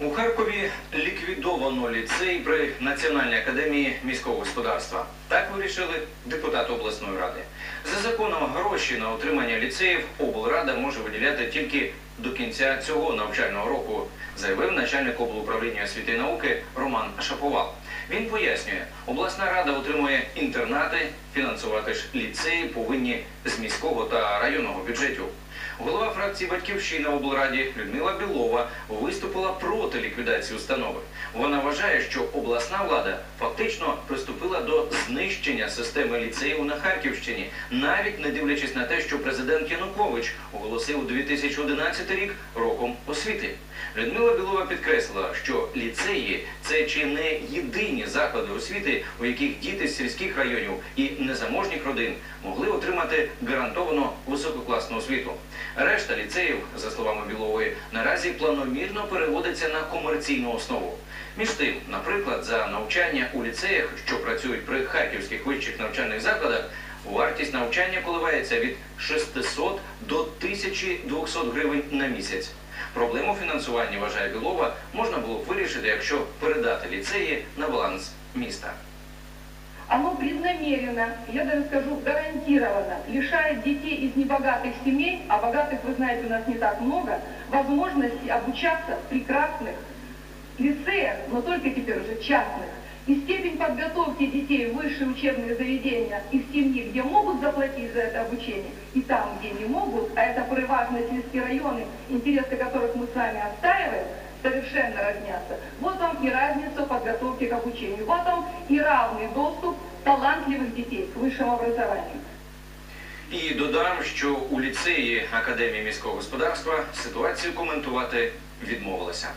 У Харкові ліквідовано ліцей при Національній академії міського господарства. Так вирішили депутати обласної ради. За законом гроші на отримання ліцеїв облрада може виділяти тільки до кінця цього навчального року, заявив начальник облуправління освіти і науки Роман Шаповал. Він пояснює, обласна рада утримує інтернати, фінансувати ж ліцеї повинні з міського та районного бюджетів. Голова фракції Батьківщина облраді Людмила Білова виступила проти ліквідації установи. Вона вважає, що обласна влада фактично приступила до знищення системи ліцеїв на Харківщині, навіть не дивлячись на те, що президент Янукович оголосив 2011 рік роком освіти. Людмила Білова підкреслила, що ліцеї це чи не єдині заклади освіти, у яких діти з сільських районів і незаможніх родин могли отримати гарантовано висококласну освіту. Решта ліцеїв, за словами Білової, наразі планомірно переводиться на комерційну основу. Між тим, наприклад, за навчання у ліцеях, що працюють при харківських вищих навчальних закладах, вартість навчання коливається від 600 до 1200 гривень на місяць. Проблему фінансування, вважає Білова, можна було б вирішити, якщо передати ліцеї на баланс міста. Оно преднамеренно, я даже скажу гарантированно, лишает детей из небогатых семей, а богатых, вы знаете, у нас не так много, возможности обучаться в прекрасных лицеях, но только теперь уже частных. И степень подготовки детей в высшие учебные заведения из семьи, где могут заплатить за это обучение, и там, где не могут, а это преважно сельские районы, интересы которых мы с вами отстаиваем, совершенно разнятся. Вот вам и разница в подготовке к обучению. Вот вам и равный доступ талантливых детей к высшему образованию. І додам, що у ліцеї Академії міського господарства ситуацію коментувати відмовилася.